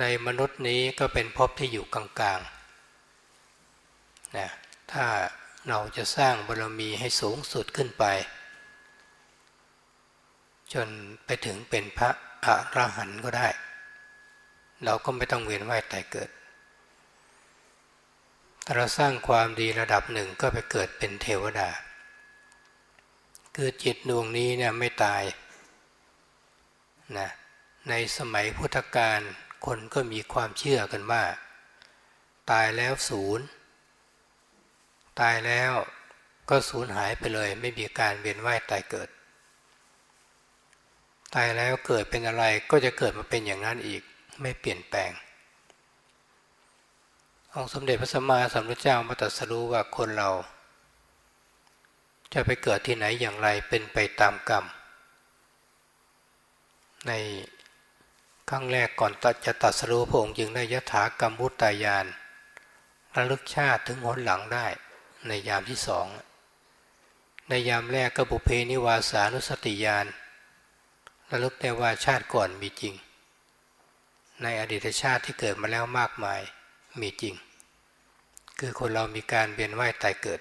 ในมนุษย์นี้ก็เป็นภพที่อยู่กลางๆนะถ้าเราจะสร้างบารมีให้สูงสุดขึ้นไป จนไปถึงเป็นพระอรหันต์ก็ได้ เราก็ไม่ต้องเวียนว่ายตายเกิดถ้าเราสร้างความดีระดับหนึ่งก็ไปเกิดเป็นเทวดา คือจิตดวงนี้เนี่ยไม่ตายนะในสมัยพุทธกาล คนก็มีความเชื่อกันว่า ตายแล้วศูนย์ ตายแล้วก็สูญหายไปเลยไม่มีการเวียนว่ายตายเกิด ตายแล้วเกิดเป็นอะไรก็จะเกิดมาเป็นอย่างนั้นอีกไม่เปลี่ยนแปลง องค์สมเด็จพระสัมมาสัมพุทธเจ้ามาตรัสรู้ว่าคนเรา จะไปเกิดที่ไหนอย่างไรเป็นไปตามกรรม ใน ครั้งแรกก่อนจะตัดสรู้พระองค์จึงได้ยถากรรมวุตายานระลึกชาติถึงหนหลังได้ในยามที่สอง ในยามแรกก็บุเพนิวาสานุสติญาณระลึกได้ว่าชาติก่อนมีจริง ในอดีตชาติที่เกิดมาแล้วมากมายมีจริง คือคนเรามีการเวียนว่ายตายเกิด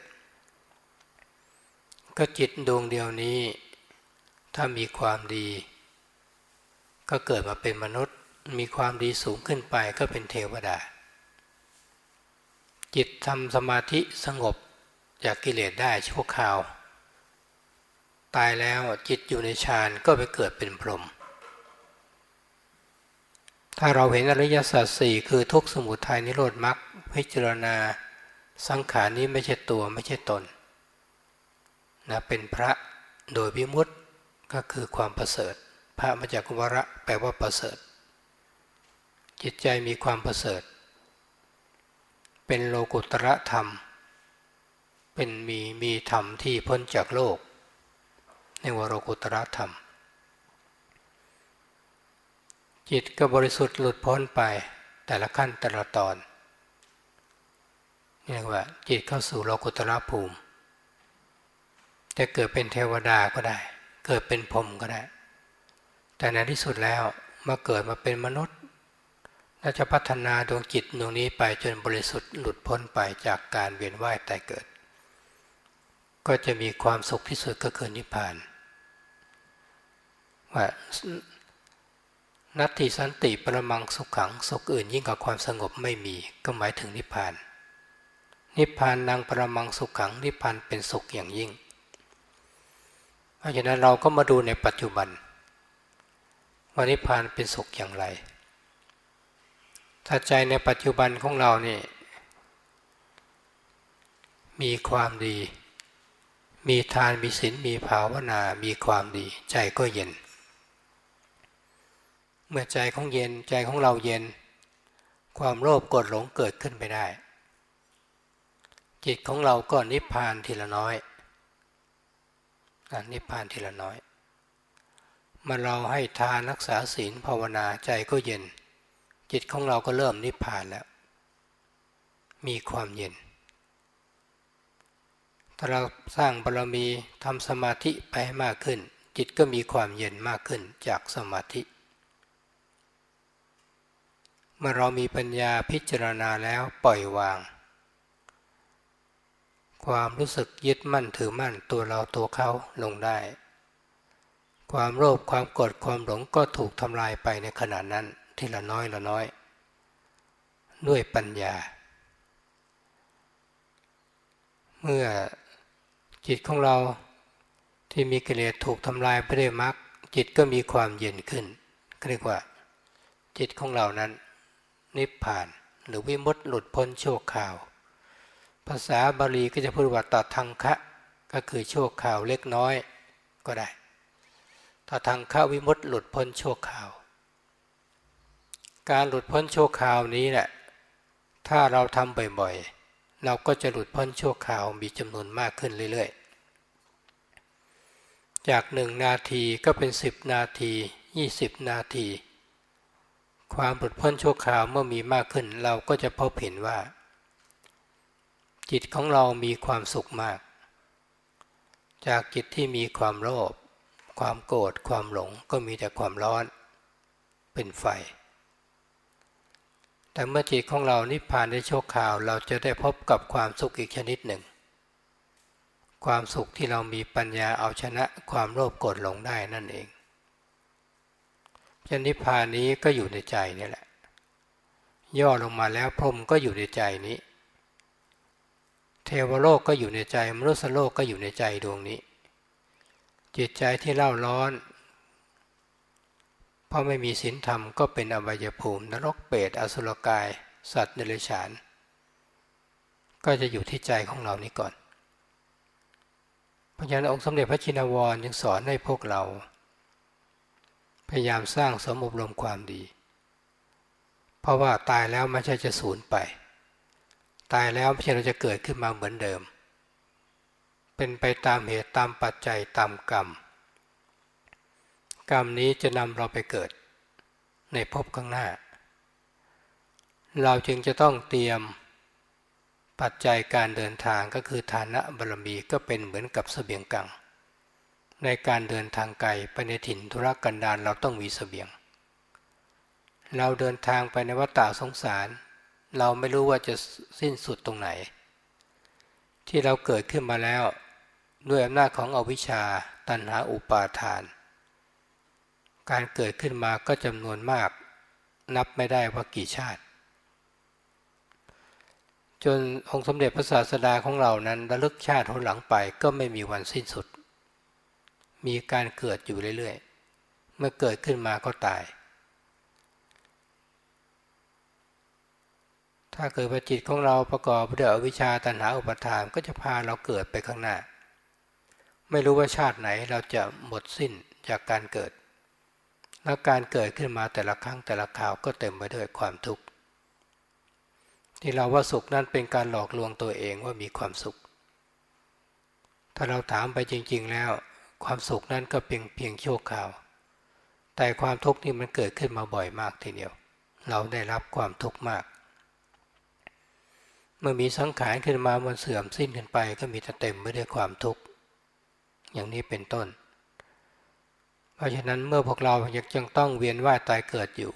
ก็จิตดวงเดียวนี้ ถ้ามีความดี ก็เกิดมาเป็นมนุษย์มีความดีสูงขึ้นไปก็เป็นเทวดา จิตทำสมาธิสงบจากกิเลสได้ชั่วคราว ตายแล้วจิตอยู่ในฌานก็ไปเกิดเป็นพรหมถ้าเราเห็นอริยสัจสี่คือทุกสมุทัยนิโรธมรรคพิจารณาสังขารนี้ไม่ใช่ตัวไม่ใช่ตนนะเป็นพระโดยวิมุตต์ก็คือความประเสริฐ พระมาจากกุวระแปลว่าประเสริฐ จิตใจมีความประเสริฐ เป็นโลกุตระธรรม เป็นมีมีธรรมที่พ้นจากโลกในวโรกุตระธรรม จิตก็บริสุทธิ์หลุดพ้นไปแต่ละขั้นแต่ละตอนเรียกว่า จิตเข้าสู่โลกุตระภูมิจะเกิดเป็นเทวดาก็ได้ เกิดเป็นพรหมก็ได้ แต่ในที่สุดแล้วมาเกิดมาเป็นมนุษย์และจะพัฒนาดวงจิตดวงนี้ไปจนบริสุทธิ์หลุดพ้นไปจากการเวียนว่ายตายเกิด ก็จะมีความสุขที่สุดก็คือนิพพานว่านัตติสันติประมังสุขขังสุขอื่นยิ่งกว่าความสงบไม่มีก็หมายถึงนิพพาน นิพพานนางประมังสุขขังนิพพานเป็นสุขอย่างยิ่ง เพราะฉะนั้นเราก็มาดูในปัจจุบัน ว่านิพพานเป็นสุขอย่างไร ถ้าใจในปัจจุบันของเรานี่มีความดี มีทานมีศีลมีภาวนา มีความดี ใจก็เย็น เมื่อใจของเย็นใจของเราเย็น ความโลภกดหลงเกิดขึ้นไปได้ จิตของเราก็นิพพานทีละน้อยนิพพานทีละน้อย มาเราให้ทานรักษาศีลภาวนาใจก็เย็น จิตของเราก็เริ่มนิพพานแล้ว มีความเย็น ถ้าเราสร้างบารมีทำสมาธิไปมากขึ้น จิตก็มีความเย็นมากขึ้นจากสมาธิมื่อเรามีปัญญาพิจารณาแล้วปล่อยวาง ความรู้สึกยึดมั่นถือมั่นตัวเราตัวเขาลงได้ ความโลภความโกรธความหลงก็ถูกทำลายไปในขณะนั้นทีละน้อยละน้อย ด้วยปัญญา เมื่อจิตของเราที่มีกิเลสถูกทำลายไปด้วยมรรคจิตก็มีความเย็นขึ้นเรียกว่า จิตของเรานั้น นิพพานหรือวิมุตติหลุดพ้นชั่วคราว ภาษาบาลีก็จะพูดว่าตัดทางคะ ก็คือชั่วคราวเล็กน้อยก็ได้ ตัดทางคะวิมุตติหลุดพ้นชั่วคราว การหลุดพ้นชั่วคราวนี้แหละถ้าเราทำบ่อยๆ เราก็จะหลุดพ้นชั่วคราวมีจำนวนมากขึ้นเรื่อยๆ จากหนึ่งนาทีก็เป็นสิบนาทียี่สิบนาที ความหลุดพ้นชั่วคราวเมื่อมีมากขึ้นเราก็จะพบเห็นว่า จิตของเรามีความสุขมาก จากจิตที่มีความโลภ ความโกรธความหลงก็มีแต่ความร้อนเป็นไฟ แต่เมื่อจิตของเรานิพพานได้โชคข่าว เราจะได้พบกับความสุขอีกชนิดหนึ่ง ความสุขที่เรามีปัญญาเอาชนะความโลภโกรธหลงได้นั่นเองชนิพพานนี้ก็อยู่ในใจนี่แหละ ย่อลงมาแล้วพรหมก็อยู่ในใจนี้ เทวโลกก็อยู่ในใจมนุษยโลกก็อยู่ในใจดวงนี้ จิตใจที่เล่าร้อน เพราะไม่มีศีลธรรมก็เป็นอบายภูมิ นรกเปรตอสุรกาย สัตว์เดรัจฉาน ก็จะอยู่ที่ใจของเรานี้ก่อนพระญาณองค์สมเด็จพระชินวรยังสอนให้พวกเรา พยายามสร้างสมอบรมความดี เพราะว่าตายแล้วไม่ใช่จะสูญไป ตายแล้วไม่ใช่เราจะเกิดขึ้นมาเหมือนเดิม เป็นไปตามเหตุตามปัจจัยตามกรรม กรรมนี้จะนำเราไปเกิด ในภพข้างหน้า เราจึงจะต้องเตรียมปัจจัยการเดินทางก็คือฐานะบารมีก็เป็นเหมือนกับสเสบียงกัง ในการเดินทางไกลไปในถิ่นธุรกันดารเราต้องมีสเสบียง เราเดินทางไปในวัฏฏะสงสาร เราไม่รู้ว่าจะสิ้นสุดตรงไหน ที่เราเกิดขึ้นมาแล้ว ด้วยอำนาจของอวิชชาตันหาอุปาทาน การเกิดขึ้นมาก็จำนวนมาก นับไม่ได้ว่ากี่ชาติ จนองค์สมเด็จพระศาสดาของเรานั้นระลึกชาติหนหลังไปก็ไม่มีวันสิ้นสุด มีการเกิดอยู่เรื่อยๆ เมื่อเกิดขึ้นมาก็ตาย ถ้าเกิดว่าจิตของเราประกอบด้วยอวิชชาตัณหาอุปาทานก็จะพาเราเกิดไปข้างหน้า ไม่รู้ว่าชาติไหนเราจะหมดสิ้นจากการเกิด แล้วการเกิดขึ้นมาแต่ละครั้งแต่ละคราวก็เต็มไปด้วยความทุกข์ที่เราว่าสุขนั้นเป็นการหลอกลวงตัวเองว่ามีความสุข ถ้าเราถามไปจริง ๆ แล้ว ความสุขนั้นก็เพียงเพียงชั่วคราว แต่ความทุกข์นี่มันเกิดขึ้นมาบ่อยมากทีเดียว เราได้รับความทุกข์มาก เมื่อมีสังขารขึ้นมามันเสื่อมสิ้นขึ้นไปก็มีแต่เต็มไปด้วยความทุกข์ อย่างนี้เป็นต้น เพราะฉะนั้นเมื่อพวกเรายังต้องเวียนว่ายตายเกิดอยู่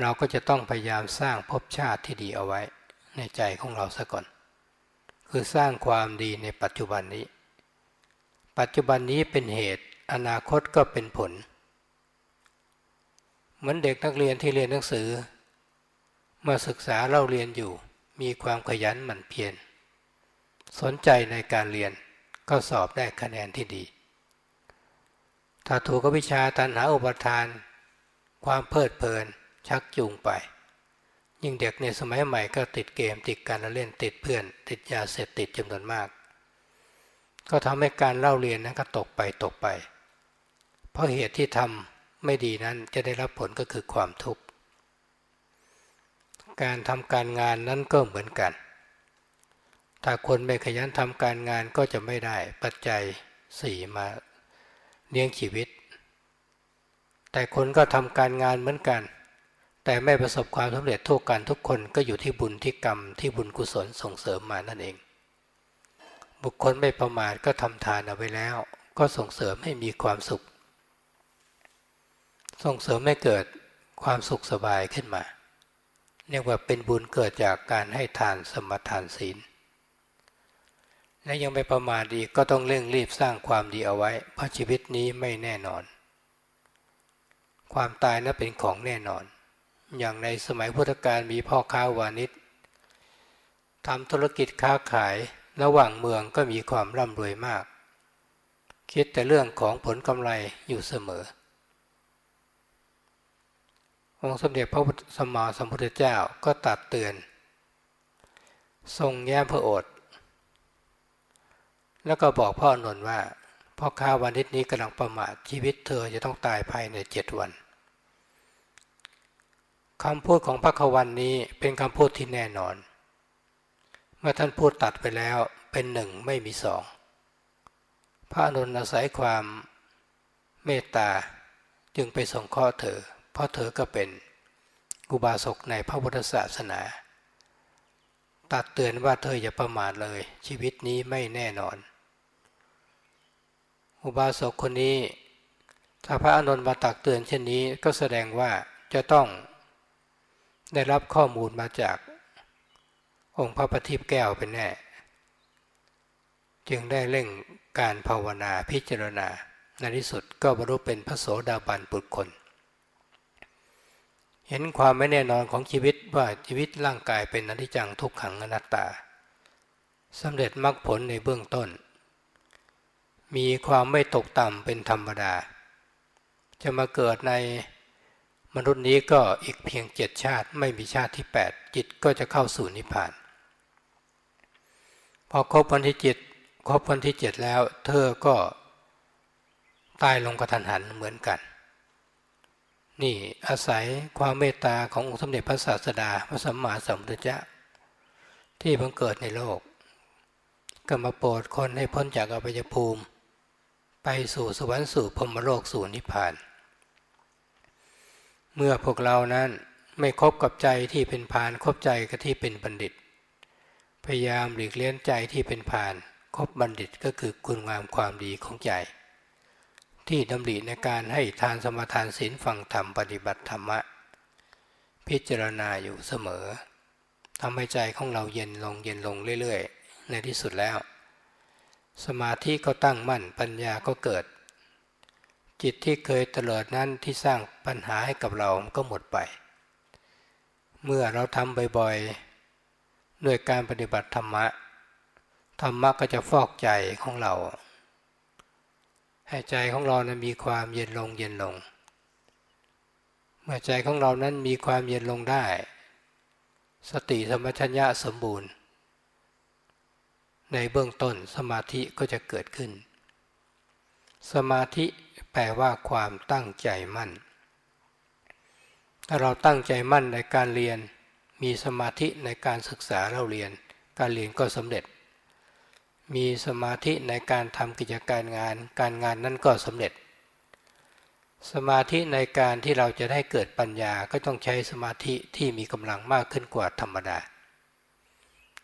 เราก็จะต้องพยายามสร้างภพชาติที่ดีเอาไว้ในใจของเราซะก่อน คือสร้างความดีในปัจจุบันนี้ ปัจจุบันนี้เป็นเหตุอนาคตก็เป็นผล เหมือนเด็กนักเรียนที่เรียนหนังสือมื่อศึกษาเราเรียนอยู่มีความขยันหมั่นเพียรสนใจในการเรียน ก็สอบได้คะแนนที่ดี ถ้าถูกวิชาตันหาอุปทาน ความเพลิดเพลินชักจูงไป ยิ่งเด็กในสมัยใหม่ก็ติดเกมติดการเล่นติดเพื่อน ติดยาเสพติดจำนวนมาก ก็ทำให้การเล่าเรียนนั้นก็ตกไปตกไป เพราะเหตุที่ทำไม่ดีนั้นจะได้รับผลก็คือความทุกข์การทำการงานนั้นก็เหมือนกัน ถ้าคนไม่ขยันทำการงานก็จะไม่ได้ปัจจัยสี่มาเลี้ยงชีวิต แต่คนก็ทำการงานเหมือนกัน แต่ไม่ประสบความสำเร็จทุกกันทุกคนก็อยู่ที่บุญที่กรรมที่บุญกุศลส่งเสริมมานั่นเอง บุคคลไม่ประมาทก็ทำทานเอาไว้แล้ว ก็ส่งเสริมให้มีความสุข ส่งเสริมให้เกิดความสุขสบายขึ้นมาเรียกว่าเป็นบุญเกิดจากการให้ทานสมทานศีล และยังไม่ประมาทอีกก็ต้องเร่งรีบสร้างความดีเอาไว้ เพราะชีวิตนี้ไม่แน่นอน ความตายนั้นเป็นของแน่นอน อย่างในสมัยพุทธกาลมีพ่อค้าวานิชทำธุรกิจค้าขายระหว่างเมืองก็มีความร่ำรวยมาก คิดแต่เรื่องของผลกำไรอยู่เสมอ องค์สมเด็จพระสมมาสัมพุทธเจ้าก็ตัดเตือน ทรงแย้มพระโอษฐ แล้วก็บอกพ่อนนท์ว่าพ่อข้าวันนิดนี้กำลังประมาทชีวิตเธอจะต้องตายภายในเจ็ดวันคำพูดของพระขวันนี้เป็นคำพูดที่แน่นอน เมื่อท่านพูดตัดไปแล้วเป็นหนึ่งไม่มีสอง พระอนุนอาศัยความเมตตาจึงไปส่งข้อเธอ เพราะเธอก็เป็นอุบาสกในพระพุทธศาสนา ตัดเตือนว่าเธออย่าประมาทเลย ชีวิตนี้ไม่แน่นอน อุบาสกคนนี้ถ้าพระอานนท์มาตักเตือนเช่นนี้ก็แสดงว่าจะต้องได้รับข้อมูลมาจากองค์พระปฏิบแก้วเป็นแน่ จึงได้เร่งการภาวนาพิจารณาในที่สุดก็บรรลุเป็นพระโสดาบันปุตคน เห็นความไม่แน่นอนของชีวิตว่าชีวิตร่างกายเป็นอนิจจังทุกขังอนัตตาสำเร็จมรรคผลในเบื้องต้น มีความไม่ตกต่ำเป็นธรรมดา จะมาเกิดในมนุษย์นี้ก็อีกเพียงเจ็ดชาติไม่มีชาติที่แปดจิตก็จะเข้าสู่นิพพาน พอครบวันที่จิตครบวันที่เจ็ดแล้ว เธอก็ตายลงกระทันหันเหมือนกัน นี่อาศัยความเมตตาขององค์สมเด็จพระศาสดาพระสัมมาสัมพุทธเจ้าที่บังเกิดในโลก ก็มาโปรดคนให้พ้นจากอภัยภูมิ ไปสู่สวรรค์สู่พรมโลกสู่นิพพาน เมื่อพวกเรานั้นไม่คบกับใจที่เป็นพานคบใจกับที่เป็นบัณฑิต พยายามหลีกเลี่ยงใจที่เป็นพานคบบัณฑิตก็คือคุณงามความดีของใจ ที่ดำริในการให้ทานสมาทานศีลฟังธรรมปฏิบัติธรรมะ พิจารณาอยู่เสมอทำให้ใจของเราเย็นลงเย็นลงเรื่อยๆ ในที่สุดแล้ว สมาธิก็ตั้งมั่นปัญญาก็เกิด จิตที่เคยเตลิดนั้นที่สร้างปัญหาให้กับเราก็หมดไป เมื่อเราทำบ่อยๆด้วยการปฏิบัติธรรมะ ธรรมะก็จะฟอกใจของเรา ให้ใจของเรานะมีความเย็นลงเย็นลง เมื่อใจของเรานั้นมีความเย็นลงได้ สติสมัชัญญะสมบูรณ์ ในเบื้องต้นสมาธิก็จะเกิดขึ้น สมาธิแปลว่าความตั้งใจมั่น ถ้าเราตั้งใจมั่นในการเรียน มีสมาธิในการศึกษาเราเรียน การเรียนก็สำเร็จ มีสมาธิในการทำกิจการงาน การงานนั้นก็สำเร็จ สมาธิในการที่เราจะได้เกิดปัญญาก็ต้องใช้สมาธิที่มีกำลังมากขึ้นกว่าธรรมดา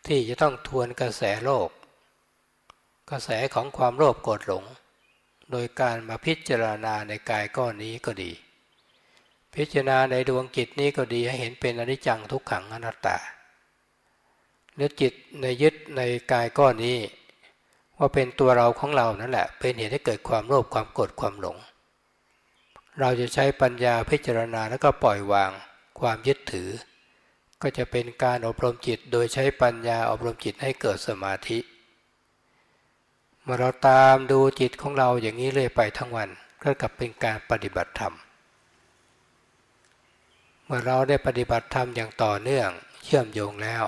ที่จะต้องทวนกระแสโลก กระแสของความโลภโกรธหลง โดยการมาพิจารณาในกายก้อนนี้ก็ดี พิจารณาในดวงจิตนี้ก็ดีให้เห็นเป็นอนิจจังทุกขังอนัตตาเนื้อจิตในยึดในกายก้อนนี้ ว่าเป็นตัวเราของเรานั่นแหละ เป็นเหตุให้เกิดความโลภความโกรธความหลง เราจะใช้ปัญญาพิจารณาแล้วก็ปล่อยวางความยึดถือ ก็จะเป็นการอบรมจิตโดยใช้ปัญญาอบรมจิตให้เกิดสมาธิ เมื่อเราตามดูจิตของเราอย่างนี้เลยไปทั้งวันก็กลับเป็นการปฏิบัติธรรม เมื่อเราได้ปฏิบัติธรรมอย่างต่อเนื่องเชื่อมโยงแล้ว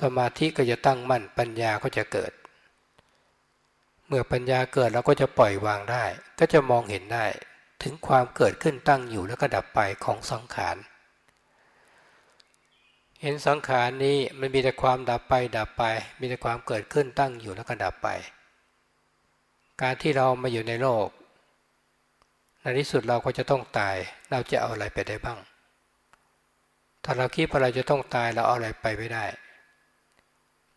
สมาธิก็จะตั้งมั่นปัญญาก็จะเกิด เมื่อปัญญาเกิดเราก็จะปล่อยวางได้ ก็จะมองเห็นได้ถึงความเกิดขึ้นตั้งอยู่แล้วก็ดับไปของสังขาร เห็นสังขารนี้มันมีแต่ความดับไปดับไป มีแต่ความเกิดขึ้นตั้งอยู่แล้วก็ดับไป การที่เรามาอยู่ในโลก ในที่สุดเราก็จะต้องตาย เราจะเอาอะไรไปได้บ้าง ถ้าเราคิดว่าเราจะต้องตายเราเอาอะไรไปไม่ได้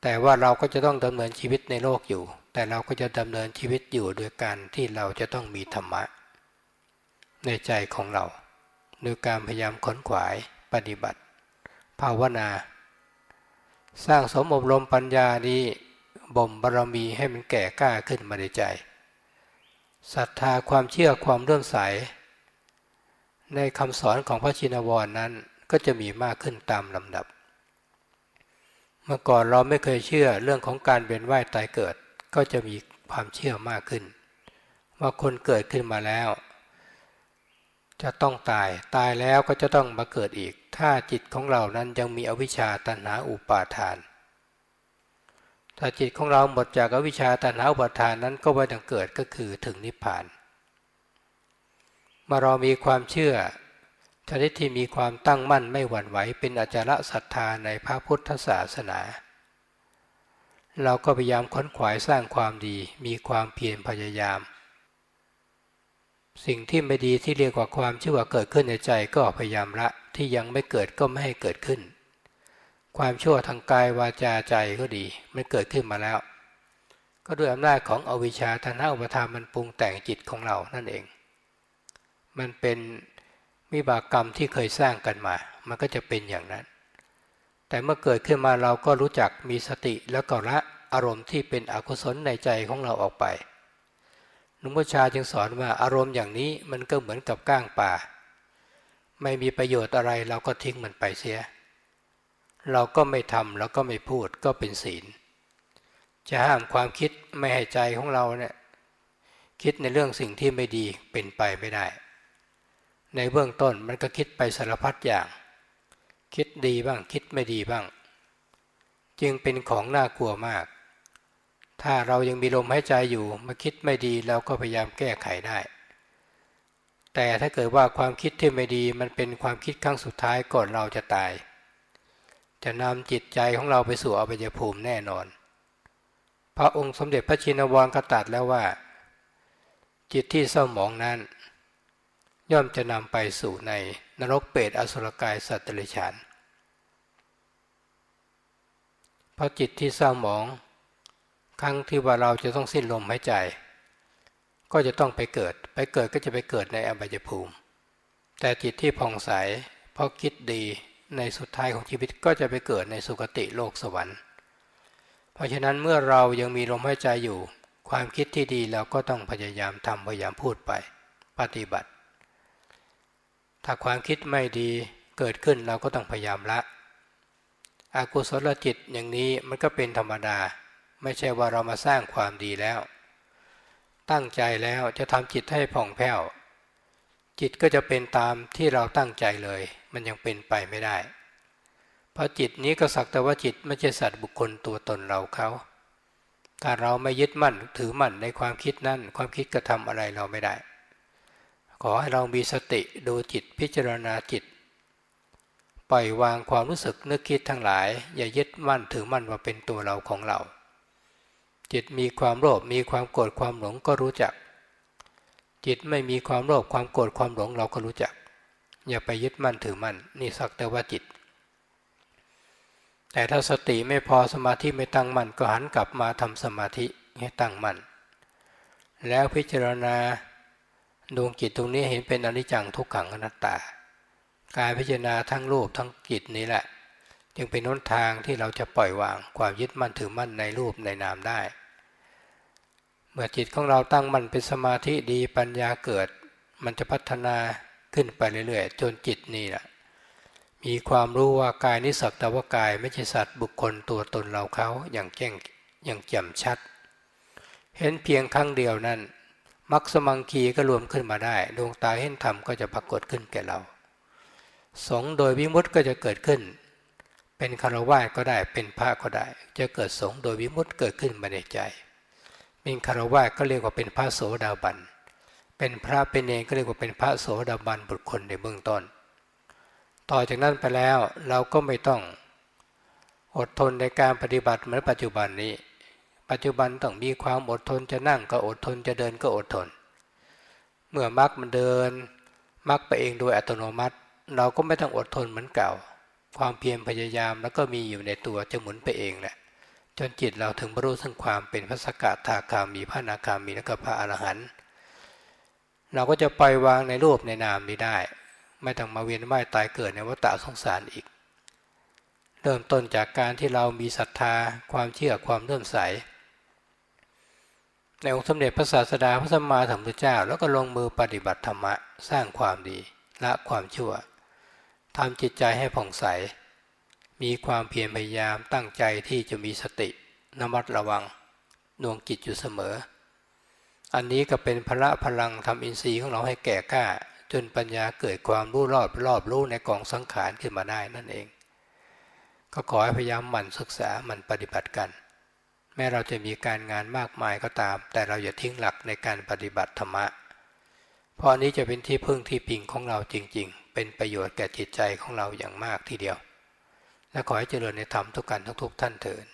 แต่ว่าเราก็จะต้องดำเนินชีวิตในโลกอยู่ แต่เราก็จะดำเนินชีวิตอยู่โดยการที่เราจะต้องมีธรรมะ ในใจของเราโดยการพยายามขนขวายปฏิบัติ ภาวนา สร้างสมอบรมปัญญานี้บ่มบารมีให้มันแก่กล้าขึ้นมาในใจ ศรัทธาความเชื่อความเลื่อมใส ในคำสอนของพระชินวรนนั้นก็จะมีมากขึ้นตามลำดับ เมื่อก่อนเราไม่เคยเชื่อเรื่องของการเวียนว่ายตายเกิด ก็จะมีความเชื่อมากขึ้น ว่าคนเกิดขึ้นมาแล้ว จะต้องตายตายแล้วก็จะต้องมาเกิดอีก ถ้าจิตของเรานั้นยังมีอวิชชาตัณหาอุปาทาน ถ้าจิตของเราหมดจากอวิชชาตัณหาอุปาทานนั้นก็ไม่ต้องเกิดก็คือถึงนิพพานมาเรามีความเชื่อชนิดที่มีความตั้งมั่นไม่หวั่นไหวเป็นอจาระศรัทธาในพระพุทธศาสนา เราก็พยายามค้นขวายสร้างความดีมีความเพียรพยายาม สิ่งที่ไม่ดีที่เรียกว่าความชั่วเกิดขึ้นในใจก็พยายามละที่ยังไม่เกิดก็ไม่ให้เกิดขึ้น ความชั่วทางกายวาจาใจก็ดี มันเกิดขึ้นมาแล้ว ก็ด้วยอำนาจของอวิชชาทนาอุปทานมันปรุงแต่งจิตของเรานั่นเอง มันเป็นวิบากกรรมที่เคยสร้างกันมา มันก็จะเป็นอย่างนั้น แต่เมื่อเกิดขึ้นมาเราก็รู้จักมีสติแล้วก็ละอารมณ์ที่เป็นอกุศลในใจของเราออกไปหลวงพ่อชาจึงสอนว่าอารมณ์อย่างนี้มันก็เหมือนกับก้างป่า ไม่มีประโยชน์อะไรเราก็ทิ้งมันไปเสีย เราก็ไม่ทำแล้วก็ไม่พูดก็เป็นศีล จะห้ามความคิดไม่ให้ใจของเราเนี่ยคิดในเรื่องสิ่งที่ไม่ดีเป็นไปไม่ได้ ในเบื้องต้นมันก็คิดไปสารพัดอย่าง คิดดีบ้างคิดไม่ดีบ้าง จึงเป็นของน่ากลัวมาก ถ้าเรายังมีลมหายใจอยู่มาคิดไม่ดีเราก็พยายามแก้ไขได้ แต่ถ้าเกิดว่าความคิดที่ไม่ดีมันเป็นความคิดครั้งสุดท้ายก่อนเราจะตาย จะนำจิตใจของเราไปสู่อบายภูมิแน่นอน พระองค์สมเด็จพระชินวรก็ตรัสแล้วว่า จิตที่เศร้าหมองนั้น ย่อมจะนำไปสู่ในนรกเปรตอสุรกายสัตว์เดรัจฉานเพราะจิตที่เศร้าหมอง ครั้งที่ว่าเราจะต้องสิ้นลมหายใจ ก็จะต้องไปเกิด ไปเกิดก็จะไปเกิดในอบายภูมิ แต่จิตที่ผ่องใสเพราะคิดดี ในสุดท้ายของชีวิตก็จะไปเกิดในสุคติโลกสวรรค์ เพราะฉะนั้นเมื่อเรายังมีลมหายใจอยู่ ความคิดที่ดีเราก็ต้องพยายามทำพยายามพูดไปปฏิบัติ ถ้าความคิดไม่ดีเกิดขึ้นเราก็ต้องพยายามละ อากุศลจิตอย่างนี้มันก็เป็นธรรมดา ไม่ใช่ว่าเรามาสร้างความดีแล้ว ตั้งใจแล้วจะทำจิตให้ผ่องแผ้วจิตก็จะเป็นตามที่เราตั้งใจเลยมันยังเป็นไปไม่ได้ เพราะจิตนี้ก็สักแต่ว่าจิตไม่ใช่สัตว์บุคคลตัวตนเราเขาถ้าเราไม่ยึดมั่นถือมั่นในความคิดนั้นความคิดกระทำอะไรเราไม่ได้ ขอให้เรามีสติดูจิตพิจารณาจิต ปล่อยวางความรู้สึกนึกคิดทั้งหลาย อย่ายึดมั่นถือมั่นว่าเป็นตัวเราของเรา จิตมีความโลภมีความโกรธความหลงก็รู้จัก จิตไม่มีความโลภความโกรธความหลงเราก็รู้จัก อย่าไปยึดมั่นถือมั่นนี่สักแต่ว่าจิต แต่ถ้าสติไม่พอสมาธิไม่ตั้งมั่นก็หันกลับมาทำสมาธิให้ตั้งมั่นแล้วพิจารณาดวงจิตตรงนี้เห็นเป็นอนิจจังทุกขังอนัตตา การพิจารณาทั้งรูปทั้งจิตนี้แหละ จึงเป็นน้นทางที่เราจะปล่อยวางความยึดมั่นถือมั่นในรูปในนามได้ เมื่อจิตของเราตั้งมั่นเป็นสมาธิดีปัญญาเกิด มันจะพัฒนา ขึ้นไปเรื่อยๆ จนจิตนี่แหละมีความรู้ว่ากายนี้สักแต่ว่ากายไม่ใช่สัตว์บุคคลตัวตนเราเขาอย่างแจ้งอย่างแจ่มชัด เห็นเพียงครั้งเดียวนั้นมักสมังคีก็รวมขึ้นมาได้ ดวงตาเห็นธรรมก็จะปรากฏขึ้นแก่เราสงโดยวิมุตต์ก็จะเกิดขึ้น เป็นคารวะก็ได้เป็นพระก็ได้ จะเกิดสงโดยวิมุตต์เกิดขึ้นมาในใจเป็นคารวะก็เรียกว่าเป็นพระโสดาบัน เป็นพระเป็นเองก็เรียกว่าเป็นพระโสดาบันบุคคลในเบื้องต้น ต่อจากนั้นไปแล้วเราก็ไม่ต้องอดทนในการปฏิบัติเหมือนปัจจุบันนี้ ปัจจุบันต้องมีความอดทนจะนั่งก็อดทนจะเดินก็อดทน เมื่อมรรคมันเดินมรรคไปเองโดยอัตโนมัติ เราก็ไม่ต้องอดทนเหมือนเก่า ความเพียรพยายามแล้วก็มีอยู่ในตัวจะหมุนไปเองแหละจนจิตเราถึงบรรลุถึงความเป็นพระสกทาคามีพระนาคามีและก็พระอรหันต์ เราก็จะปล่อยวางในรูปในนามนี้ได้ ไม่ต้องมาเวียนว่ายตายเกิดในวัฏสงสารอีก เริ่มต้นจากการที่เรามีศรัทธาความเชื่อความเลื่อมใส ในองค์สมเด็จพระศาสดาพระสัมมาสัมพุทธเจ้า แล้วก็ลงมือปฏิบัติธรรมะสร้างความดีละความชั่วทำจิตใจให้ผ่องใส มีความเพียรพยายามตั้งใจที่จะมีสตินมัดระวังดวงจิตอยู่เสมอ อันนี้ก็เป็นพละพลังทำอินทรีย์ของเราให้แก่กล้า จนปัญญาเกิดความรู้รอบรอบรู้ในกองสังขารขึ้นมาได้นั่นเอง ก็ขอให้พยายามหมั่นศึกษาหมั่นปฏิบัติกัน แม้เราจะมีการงานมากมายก็ตาม แต่เราอย่าทิ้งหลักในการปฏิบัติธรรมะเพราะนี้จะเป็นที่พึ่งที่พิงของเราจริง ๆ เป็นประโยชน์แก่จิตใจของเราอย่างมากทีเดียว และขอให้เจริญในธรรมทุกกันทุกๆท่านเถิด